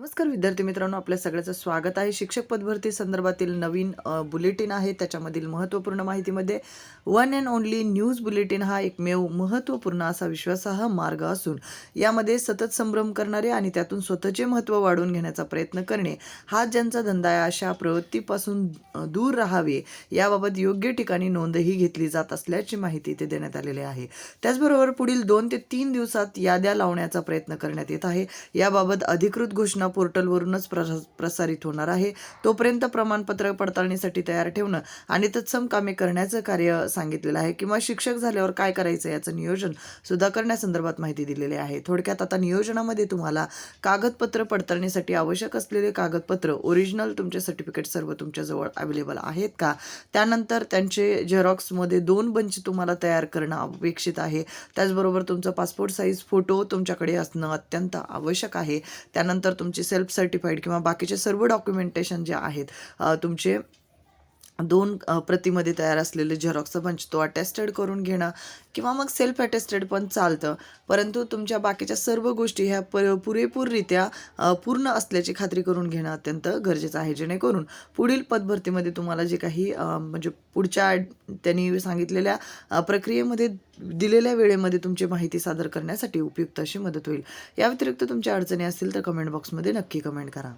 नमस्कार विद्यार्थी मित्रांनो आपल्या सगळ्याचं स्वागत आहे. शिक्षक पदभरती संदर्भातील नवीन बुलेटिन आहे. त्याच्यामधील महत्त्वपूर्ण माहितीमध्ये one and only news bulletin हा एकमेव महत्त्वपूर्ण असा विश्वासार्ह मार्ग असून यामध्ये सतत संभ्रम करणारे आणि त्यातून स्वतःचे महत्त्व वाढवून घेण्याचा प्रयत्न करणे हा ज्यांचा धंदा आहे अशा प्रवृत्तीपासून दूर राहावे याबाबत योग्य ठिकाणी नोंदही घेतली जात असल्याची माहिती ते देण्यात आलेली आहे. त्याचबरोबर पुढील दोन ते तीन दिवसात याद्या लावण्याचा प्रयत्न करण्यात येत आहे. याबाबत अधिकृत घोषणा पोर्टलवरूनच प्रस प्रसारित होणार आहे. तोपर्यंत प्रमाणपत्र पडताळणीसाठी तयार ठेवणं आणि तत्सम कामे करण्याचं कार्य सांगितलेलं आहे. किंवा शिक्षक झाल्यावर काय करायचं याचं नियोजन सुद्धा करण्यासंदर्भात माहिती दिलेली आहे. थोडक्यात आता नियोजनामध्ये तुम्हाला कागदपत्र पडताळणीसाठी आवश्यक असलेले कागदपत्र ओरिजिनल तुमचे सर्टिफिकेट सर्व तुमच्याजवळ अवेलेबल आहेत का? त्यानंतर त्यांचे झेरॉक्समध्ये दोन बंच तुम्हाला तयार करणं अपेक्षित आहे. त्याचबरोबर तुमचा पासपोर्ट साईज फोटो तुमच्याकडे असणं अत्यंत आवश्यक आहे. त्यानंतर तुमचे सेल्फ सर्टिफाईड किंवा बाकीचे सर्व डॉक्युमेंटेशन जे आहेत तुमचे दोन प्रतीमध्ये प्रतिमध्ये तयार असलेले झेरॉक्सचा बंच तो अटेस्टेड करून घेणं किंवा मग सेल्फ अटेस्टेड पण चालतं. परंतु तुमच्या बाकीच्या सर्व गोष्टी ह्या प पुरेपूररित्या पूर्ण असल्याची खात्री करून घेणं अत्यंत गरजेचं आहे. जेणेकरून पुढील पदभरतीमध्ये तुम्हाला जे काही म्हणजे पुढच्या त्यांनी सांगितलेल्या प्रक्रियेमध्ये दिलेल्या वेळेमध्ये तुमची माहिती सादर करण्यासाठी उपयुक्त अशी मदत होईल. या व्यतिरिक्त तुमच्या अडचणी असतील तर कमेंट बॉक्समध्ये नक्की कमेंट करा.